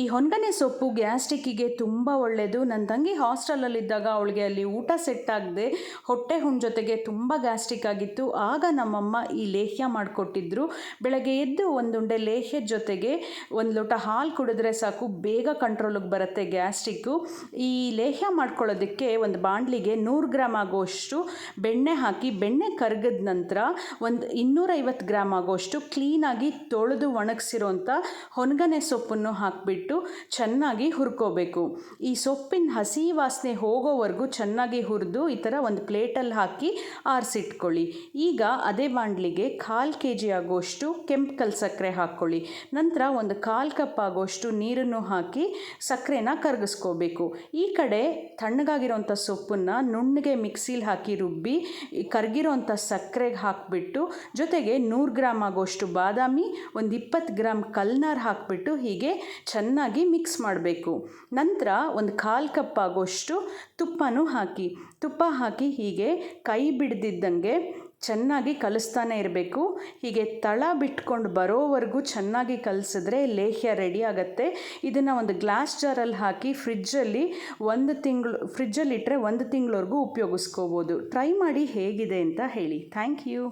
ಈ ಹೊನ್ಗನೆ ಸೊಪ್ಪು ಗ್ಯಾಸ್ಟಿಕ್ಕಿಗೆ ತುಂಬ ಒಳ್ಳೆಯದು ನನ್ನ ತಂಗಿ ಹಾಸ್ಟೆಲಲ್ಲಿದ್ದಾಗ ಅವಳಿಗೆ ಅಲ್ಲಿ ಊಟ ಸೆಟ್ ಆಗದೆ ಹೊಟ್ಟೆ ಹುಣ್ಣು ಜೊತೆಗೆ ತುಂಬ ಗ್ಯಾಸ್ಟ್ರಿಕ್ ಆಗಿತ್ತು. ಆಗ ನಮ್ಮಮ್ಮ ಈ ಲೇಹ್ಯ ಮಾಡಿಕೊಟ್ಟಿದ್ರು. ಬೆಳಗ್ಗೆ ಎದ್ದು ಒಂದುಂಡೆ ಲೇಹ್ಯದ ಜೊತೆಗೆ ಒಂದು ಲೋಟ ಹಾಲು ಕುಡಿದ್ರೆ ಸಾಕು, ಬೇಗ ಕಂಟ್ರೋಲಿಗೆ ಬರುತ್ತೆ ಗ್ಯಾಸ್ಟಿಕ್ಕು ಈ ಲೇಹ್ಯ ಮಾಡ್ಕೊಳ್ಳೋದಕ್ಕೆ ಒಂದು ಬಾಣಲಿಗೆ ನೂರು ಗ್ರಾಮ್ ಆಗೋಷ್ಟು ಬೆಣ್ಣೆ ಹಾಕಿ, ಬೆಣ್ಣೆ ಕರಗಿದ ನಂತರ ಒಂದು ಇನ್ನೂರೈವತ್ತು ಗ್ರಾಮ್ ಆಗೋಷ್ಟು ಕ್ಲೀನಾಗಿ ತೊಳೆದು ಒಣಗಿಸಿರೋಂಥ ಹೊನ್ಗನೆ ಸೊಪ್ಪನ್ನು ಹಾಕಿಬಿಟ್ಟು ಚೆನ್ನಾಗಿ ಹುರ್ಕೋಬೇಕು. ಈ ಸೊಪ್ಪಿನ ಹಸಿ ವಾಸನೆ ಹೋಗೋವರೆಗೂ ಚೆನ್ನಾಗಿ ಹುರಿದು ಈ ಥರ ಒಂದು ಪ್ಲೇಟಲ್ಲಿ ಹಾಕಿ ಆರಿಸಿಟ್ಕೊಳ್ಳಿ. ಈಗ ಅದೇ ಬಾಣಲಿಗೆ ಕಾಲು ಕೆ ಜಿ ಆಗೋಷ್ಟು ಕೆಂಪು ಕಲ್ ಸಕ್ಕರೆ ಹಾಕ್ಕೊಳ್ಳಿ. ನಂತರ ಒಂದು ಕಾಲು ಕಪ್ ಆಗೋಷ್ಟು ನೀರನ್ನು ಹಾಕಿ ಸಕ್ಕರೆನ ಕರಗಿಸ್ಕೋಬೇಕು. ಈ ಕಡೆ ತಣ್ಣಗಾಗಿರೋಂಥ ಸೊಪ್ಪನ್ನು ನುಣ್ಣಗೆ ಮಿಕ್ಸಿಲಿ ಹಾಕಿ ರುಬ್ಬಿ ಕರಗಿರೋಂಥ ಸಕ್ಕರೆಗೆ ಹಾಕಿಬಿಟ್ಟು ಜೊತೆಗೆ ನೂರು ಗ್ರಾಮ್ ಆಗೋಷ್ಟು ಬಾದಾಮಿ, ಒಂದು ಇಪ್ಪತ್ತು ಗ್ರಾಮ್ ಕಲ್ನಾರ್ ಹಾಕಿಬಿಟ್ಟು ಹೀಗೆ ಚೆನ್ನಾಗಿ ಮಿಕ್ಸ್ ಮಾಡಬೇಕು. ನಂತರ ಒಂದು ಕಾಲು ಕಪ್ ಆಗೋಷ್ಟು ತುಪ್ಪನೂ ಹಾಕಿ. ತುಪ್ಪ ಹಾಕಿ ಹೀಗೆ ಕೈ ಬಿಡ್ದಿದ್ದಂಗೆ ಚೆನ್ನಾಗಿ ಕಲಿಸ್ತಾನೆ ಇರಬೇಕು. ಹೀಗೆ ತಳ ಬಿಟ್ಕೊಂಡು ಬರೋವರೆಗೂ ಚೆನ್ನಾಗಿ ಕಲಿಸಿದ್ರೆ ಲೇಹ್ಯ ರೆಡಿ ಆಗುತ್ತೆ. ಇದನ್ನು ಒಂದು ಗ್ಲಾಸ್ ಜಾರಲ್ಲಿ ಹಾಕಿ ಫ್ರಿಜ್ಜಲ್ಲಿ ಒಂದು ತಿಂಗಳು ಫ್ರಿಜ್ಜಲ್ಲಿ ಇಟ್ಟರೆ ಒಂದು ತಿಂಗಳವರೆಗೂ ಉಪಯೋಗಿಸ್ಕೋಬೋದು. ಟ್ರೈ ಮಾಡಿ ಹೇಗಿದೆ ಅಂತ ಹೇಳಿ. Thank you